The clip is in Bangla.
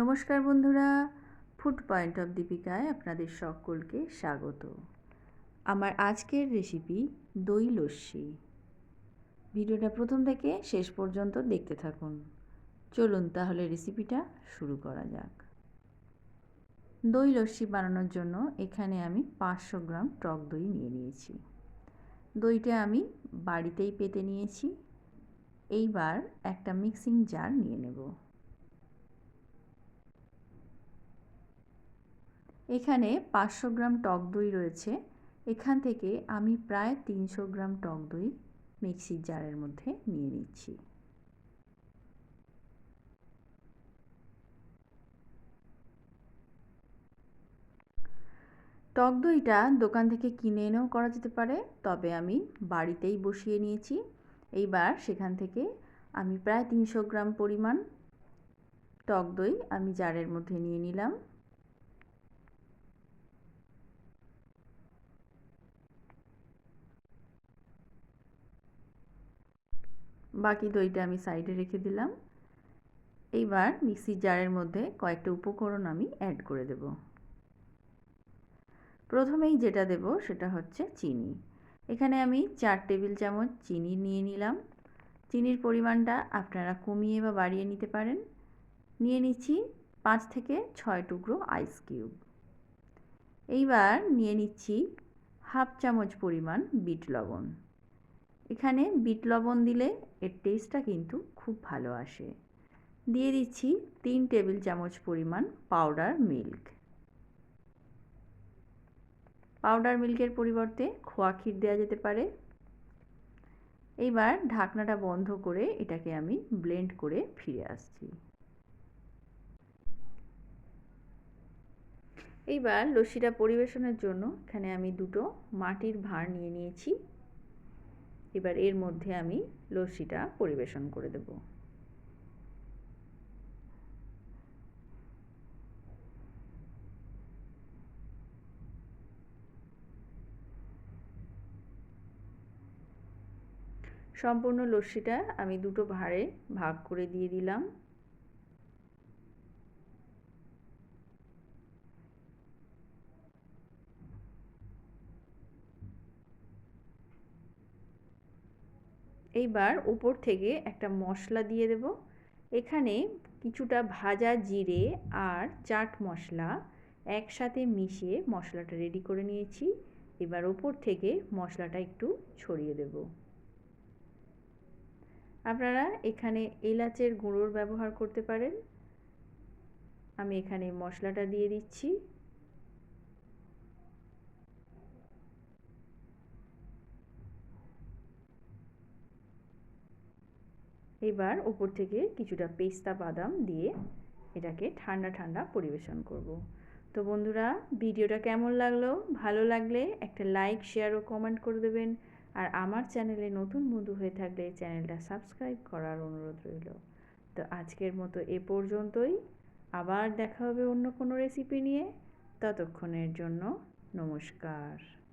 নমস্কার বন্ধুরা ফুড পয়েন্ট অফ দীপিকায় আপনাদের সকলকে স্বাগত। আমার আজকের রেসিপি দই লস্যি। ভিডিওটা প্রথম থেকে শেষ পর্যন্ত দেখতে থাকুন। চলুন তাহলে রেসিপিটা শুরু করা যাক। দই লস্যি বানানোর জন্য এখানে আমি পাঁচশো গ্রাম টক দই নিয়ে নিয়েছি। দইটা আমি বাড়িতেই পেতে নিয়েছি। এইবার একটা মিক্সিং জার নিয়ে নেব। এখানে পাঁচশো গ্রাম টক দই রয়েছে। এখান থেকে আমি প্রায় তিনশো গ্রাম টক দই মিক্সির জারের মধ্যে নিয়ে নিচ্ছি। টক দইটা দোকান থেকে কিনে এনেও করা যেতে পারে, তবে আমি বাড়িতেই বসিয়ে নিয়েছি। এইবার সেখান থেকে আমি প্রায় তিনশো গ্রাম পরিমাণ টক দই আমি জারের মধ্যে নিয়ে নিলাম। বাকি দইটা আমি সাইডে রেখে দিলাম। এইবার মিক্সির জারের মধ্যে কয়েকটা উপকরণ আমি অ্যাড করে দেব। প্রথমেই যেটা দেব সেটা হচ্ছে চিনি। এখানে আমি চার টেবিল চামচ চিনি নিয়ে নিলাম। চিনির পরিমাণটা আপনারা কমিয়ে বা বাড়িয়ে নিতে পারেন। নিয়ে নিচ্ছি পাঁচ থেকে ছয় টুকরো আইস কিউব এইবার নিয়ে নিচ্ছি হাফ চামচ পরিমাণ বিট লবণ। এখানে বিট লবণ দিলে এর টেস্টটা কিন্তু খুব ভালো আসে। দিয়ে দিচ্ছি তিন টেবিল চামচ পরিমাণ পাউডার মিল্ক পাউডার মিল্কের পরিবর্তে খোয়া ক্ষীর দেওয়া যেতে পারে। এইবার ঢাকনাটা বন্ধ করে এটাকে আমি ব্লেন্ড করে ফিরে আসছি। এইবার লস্যিটা পরিবেশনের জন্য এখানে আমি দুটো মাটির ভাঁড় নিয়ে নিয়েছি। এবার এর মধ্যে আমি লস্যিটা পরিবেশন করে দেব। সম্পূর্ণ লস্যিটা আমি দুটো ভাঁড়ে ভাগ করে দিয়ে দিলাম। এইবার উপর থেকে একটা মশলা দিয়ে দেব। এখানে কিছুটা ভাজা জিরে আর চাট মশলা একসাথে মিশিয়ে মশলাটা রেডি করে নিয়েছি। এবার ওপর থেকে মশলাটা একটু ছড়িয়ে দেব। আপনারা এখানে এলাচের গুঁড়োর ব্যবহার করতে পারেন। আমি এখানে মশলাটা দিয়ে দিচ্ছি। এবার ওপর থেকে কিছুটা পেস্তা বাদাম দিয়ে এটাকে ঠান্ডা ঠান্ডা পরিবেশন করব। তো বন্ধুরা, ভিডিওটা কেমন লাগল? ভালো লাগলে একটা লাইক, শেয়ার ও কমেন্ট করে দেবেন। আর আমার চ্যানেলে নতুন বন্ধু হয়ে থাকলে চ্যানেলটা সাবস্ক্রাইব করার অনুরোধ রইল। তো আজকের মতো এ পর্যন্তই। আবার দেখা হবে অন্য কোনো রেসিপি নিয়ে। ততক্ষণের জন্য নমস্কার।